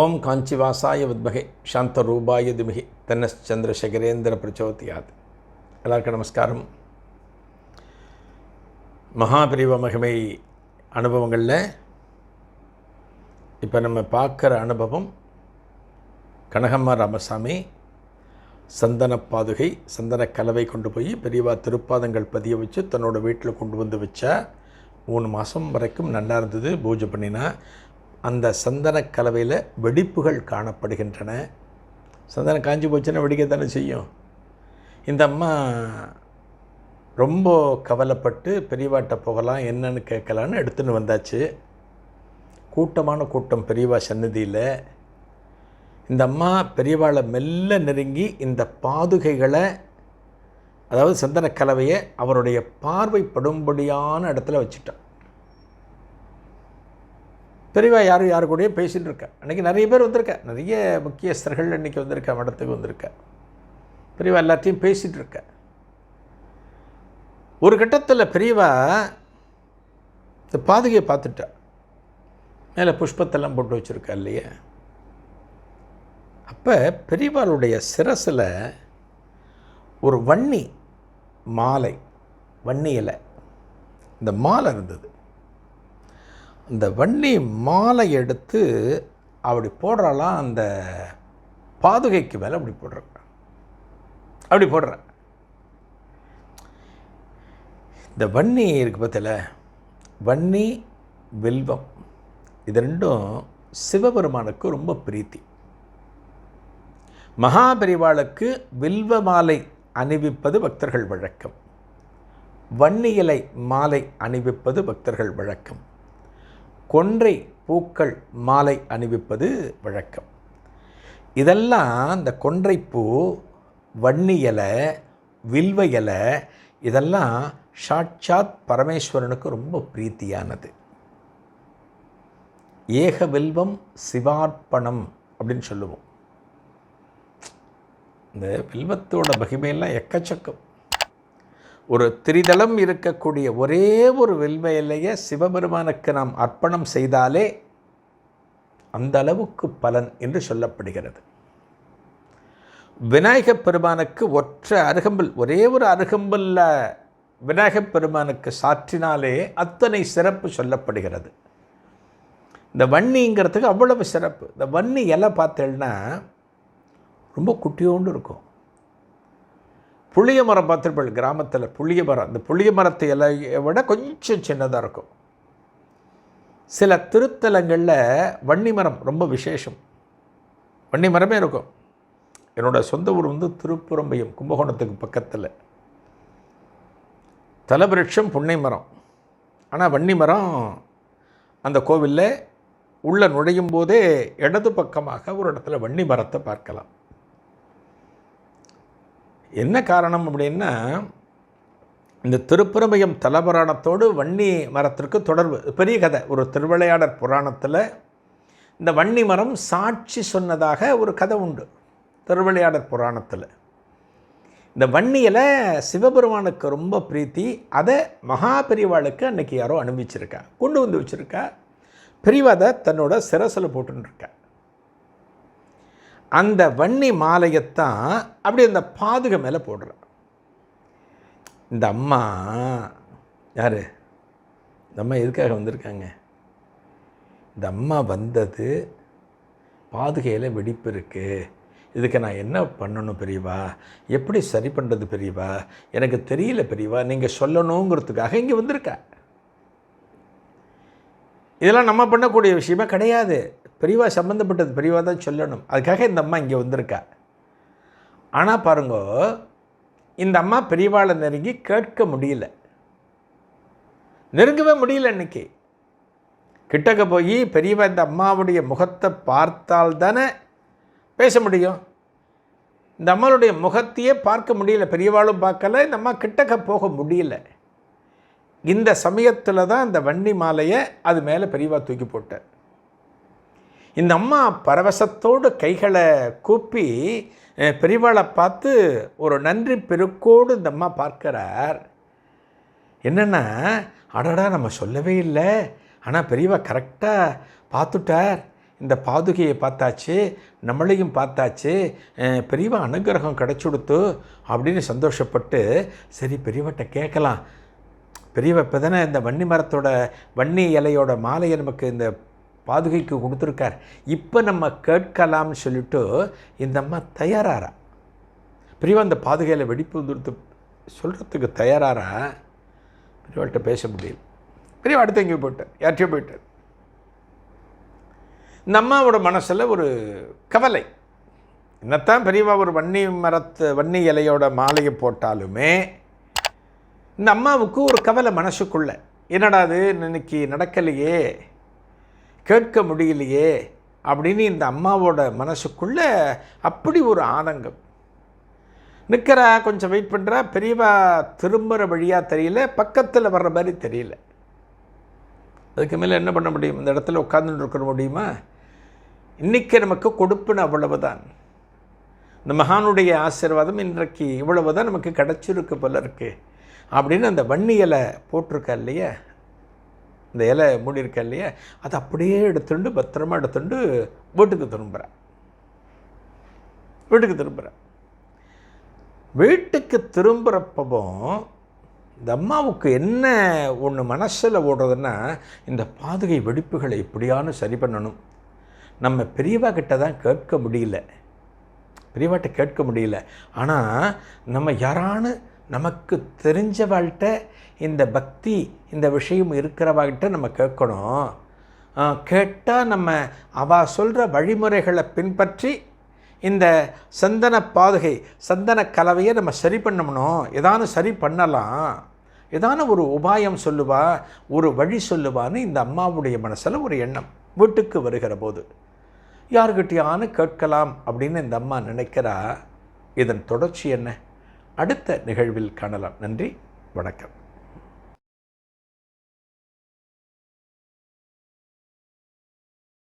ஓம் காஞ்சிவாசாய வித்மகே சாந்தரூபாய திமிகி தன்னச்சந்திரசேகரேந்திர பிரச்சோதியாத் எல்லாருக்கும் நமஸ்காரம். மகாபிரிவ மகிமை அனுபவங்களில் இப்போ நம்ம பார்க்குற அனுபவம் கனகம்மா ராமசாமி சந்தன பாதுகை சந்தன கலவை கொண்டு போய் பெரியவா திருப்பாதங்கள் பதிய வச்சு தன்னோட வீட்டில் கொண்டு வந்து வச்சா மூணு மாதம் வரைக்கும் நல்லா இருந்தது. பூஜை பண்ணினா அந்த சந்தன கலவையில் வெடிப்புகள் காணப்படுகின்றன. சந்தனம் காஞ்சி போச்சுன்னா வெடிக்கத்தானே செய்யும். இந்த அம்மா ரொம்ப கவலைப்பட்டு பெரியவாட்ட போகலாம் என்னன்னு கேட்கலான்னு எடுத்துன்னு வந்தாச்சு. கூட்டமான கூட்டம் பெரியவா சன்னதியில் இந்த அம்மா பெரியவாளை மெல்ல நெருங்கி இந்த பாதுகைகளை அதாவது சந்தன கலவையை அவருடைய பார்வைப்படும்படியான இடத்துல வச்சுட்டான் பெரியவா யாரும் யாரு கூடயும் பேசிகிட்டு இருக்கா. அன்றைக்கி நிறைய பேர் வந்திருக்கேன் நிறைய முக்கியஸ்தர்கள் அன்னைக்கு வந்திருக்கேன் மடத்துக்கு வந்திருக்கேன் பெரியவா எல்லாத்தையும் பேசிகிட்டு இருக்கேன் ஒரு கட்டத்தில் பெரியவா இந்த பாதுகையை பார்த்துட்டா. மேலே புஷ்பத்தெல்லாம் போட்டு வச்சுருக்கா இல்லையா? அப்போ பெரியவாளுடைய சிரசில் ஒரு வன்னி மாலை வன்னி இலை. இந்த மாலை இருந்தது. இந்த வன்னி மாலை எடுத்து அப்படி போடுறாலாம் அந்த பாதுகைக்கு மேலே அப்படி போடுற அப்படி போடுற இந்த வன்னி இருக்கு பார்த்தல வன்னி வில்வம் இது ரெண்டும் சிவபெருமானுக்கு ரொம்ப பிரீத்தி. மகாபெரிவாளுக்கு வில்வ மாலை அணிவிப்பது பக்தர்கள் வழக்கம். வன்னியிலை மாலை அணிவிப்பது பக்தர்கள் வழக்கம். கொன்றை பூக்கள் மாலை அணிவிப்பது வழக்கம். இதெல்லாம் இந்த கொன்றைப்பூ வன்னி இலை வில்வ இலை இதெல்லாம் சாட்சாத் பரமேஸ்வரனுக்கு ரொம்ப பிரீத்தியானது. ஏக வில்வம் சிவார்ப்பணம் அப்படின்னு சொல்லுவோம். இந்த வில்வத்தோட மகிமையெல்லாம் எக்கச்சக்கம். ஒரு திரிதளம் இருக்கக்கூடிய ஒரே ஒரு வில்வ சிவபெருமானுக்கு நாம் அர்ப்பணம் செய்தாலே அந்த அளவுக்கு பலன் என்று சொல்லப்படுகிறது. விநாயகப் பெருமானுக்கு ஒற்றை அருகம்புல் ஒரே ஒரு அருகம்பில்ல விநாயகப் பெருமானுக்கு சாற்றினாலே அத்தனை சிறப்பு சொல்லப்படுகிறது. இந்த வன்னிங்கிறதுக்கு அவ்வளவு சிறப்பு. இந்த வன்னி இலை பார்த்தேன்னா ரொம்ப குட்டியோண்டு இருக்கும். புளிய மரம் பார்த்துருப்பேன் கிராமத்தில் புளிய மரம். இந்த புளிய மரத்தை இலையை விட கொஞ்சம் சின்னதாக இருக்கும். சில திருத்தலங்களில் வன்னி மரம் ரொம்ப விசேஷம். வன்னி மரமே இருக்கும். என்னோடய சொந்த ஊர் வந்து திருப்புறம்பையும் கும்பகோணத்துக்கு பக்கத்தில். தலவிருட்சம் புன்னை மரம். ஆனால் வன்னி மரம் அந்த கோவிலில் உள்ளே நுழையும் போதே இடது பக்கமாக ஒரு இடத்துல வன்னி மரத்தை பார்க்கலாம். என்ன காரணம் அப்படின்னா இந்த திருப்புறமயம் தலபுராணத்தோடு வன்னி மரத்திற்கு தொடர்பு. பெரிய கதை. ஒரு திருவிளையாடற் புராணத்தில் இந்த வன்னி மரம் சாட்சி சொன்னதாக ஒரு கதை உண்டு. திருவிளையாடற் புராணத்தில். இந்த வன்னியில் சிவபெருமானுக்கு ரொம்ப பிரீத்தி. அதை மகாபெரிவாளுக்கு அன்னைக்கு அன்றைக்கி யாரோ அனுபவிச்சிருக்கா கொண்டு வந்து வச்சுருக்கா. பெரியவாதை தன்னோட சிரசில் போட்டுருக்கா அந்த வன்னி மாலையைத்தான் அப்படி அந்த பாதுகை மேலே போடுறான். இந்த அம்மா யார்? இந்த அம்மா எதுக்காக வந்திருக்காங்க? இந்த அம்மா வந்தது பாதுகையில் வெடிப்பு இருக்குது இதுக்கு நான் என்ன பண்ணணும் பெரியவா? எப்படி சரி பண்ணுறது பெரியவா? எனக்கு தெரியல பெரியவா நீங்கள் சொல்லணுங்கிறதுக்காக இங்கே வந்திருக்கா. இதெல்லாம் நம்ம பண்ணக்கூடிய விஷயமே கிடையாது. பெரியவா சம்மந்தப்பட்டது பெரியவா தான் சொல்லணும். அதுக்காக இந்த அம்மா இங்கே வந்திருக்கா. ஆனால் பாருங்க இந்த அம்மா பெரியவாளை நெருங்கி கேட்க முடியல. நெருங்கவே முடியல இன்னைக்கு. கிட்டக்க போய் பெரியவா இந்த அம்மாவுடைய முகத்தை பார்த்தால் தானே பேச முடியும். இந்த அம்மாவுடைய முகத்தையே பார்க்க முடியல பெரியவாளும் பார்க்கல இந்த அம்மா கிட்டக்க போக முடியல. இந்த சமயத்தில் தான் இந்த வண்டி மாலையை அது மேலே பெரியவா தூக்கி போட்டார். இந்த அம்மா பரவசத்தோடு கைகளை கூப்பி பெரியவாளை பார்த்து ஒரு நன்றி பெருக்கோடு இந்த அம்மா பார்க்கிறார். என்னென்னா அடடா நம்ம சொல்லவே இல்லை. ஆனால் பெரியவா கரெக்டாக பார்த்துட்டார். இந்த பாதுகையை பார்த்தாச்சு நம்மளையும் பார்த்தாச்சு. பெரியவா அனுகிரகம் கிடச்சுடுத்து அப்படின்னு சந்தோஷப்பட்டு சரி பெரியவட்ட கேட்கலாம். பெரியவா இப்போ தானே இந்த வன்னி மரத்தோட வன்னி இலையோட மாலையை நமக்கு இந்த பாதுகைக்கு கொடுத்துருக்கார். இப்போ நம்ம கேட்கலாம்னு சொல்லிட்டு இந்த அம்மா தயாராரா பிரிவா அந்த பாதுகையில் வெடிப்பு வந்துடுத்து சொல்கிறதுக்கு தயாராரா பெரியவாள்கிட்ட பேச முடியல. பெரியவா அடுத்து எங்கேயோ போயிட்டார். யார்கிட்டயோ போயிட்டார். இந்த அம்மாவோட மனசில் ஒரு கவலை. என்னத்தான் பெரியவா ஒரு வன்னி மரத்து வன்னி இலையோட மாலையை போட்டாலுமே இந்த அம்மாவுக்கு ஒரு கவலை மனசுக்குள்ள. என்னடா அது இன்னைக்கு நடக்கலையே. கேட்க முடியலையே அப்படின்னு இந்த அம்மாவோட மனசுக்குள்ளே அப்படி ஒரு ஆதங்கம். நிற்கிறா கொஞ்சம் வெயிட் பண்ணுறா பெரியவா திரும்புகிற வழியாக தெரியல பக்கத்தில் வர்ற மாதிரி தெரியல. அதுக்கு மேலே என்ன பண்ண முடியும்? இந்த இடத்துல உட்காந்துட்டு இருக்க முடியுமா? இன்றைக்கி நமக்கு கொடுப்பின அவ்வளவுதான். இந்த மகானுடைய ஆசீர்வாதம் இன்றைக்கு இவ்வளவு தான் நமக்கு கிடச்சிருக்கு போல இருக்குது அப்படின்னு அந்த வன்னியலை போட்டிருக்கா இல்லையா? இந்த இலை மூடியிருக்கா இல்லையா அதை அப்படியே எடுத்துண்டு பத்திரமா எடுத்துண்டு வீட்டுக்கு திரும்புகிறேன் வீட்டுக்கு திரும்புகிறேன் வீட்டுக்கு திரும்புகிறப்பவும் இந்த அம்மாவுக்கு என்ன ஒன்று மனசில் ஓடுறதுன்னா இந்த பாதுகை வெடிப்புகளை இப்படியானு சரி பண்ணணும். நம்ம பெரியவா கிட்ட தான் கேட்க முடியல. பெரியவாட்ட கேட்க முடியல. ஆனால் நம்ம யாரானு நமக்கு தெரிஞ்சவாள்கிட்ட இந்த பக்தி இந்த விஷயம் இருக்கிறவாகிட்ட நம்ம கேட்கணும். கேட்டால் நம்ம அவ சொல்கிற வழிமுறைகளை பின்பற்றி இந்த சந்தன பாதுகை சந்தன கலவையை நம்ம சரி பண்ணணும் ஏதானு சரி பண்ணலாம். ஏதான ஒரு உபாயம் சொல்லுவா ஒரு வழி சொல்லுவான்னு இந்த அம்மாவுடைய மனசில் ஒரு எண்ணம். வீட்டுக்கு வருகிற போது யாருக்கிட்டையானு கேட்கலாம் அப்படின்னு இந்த அம்மா நினைக்கிறா. இதன் தொடர்ச்சி என்ன? அடுத்த நிகழ்வில் காணலாம். நன்றி வணக்கம்.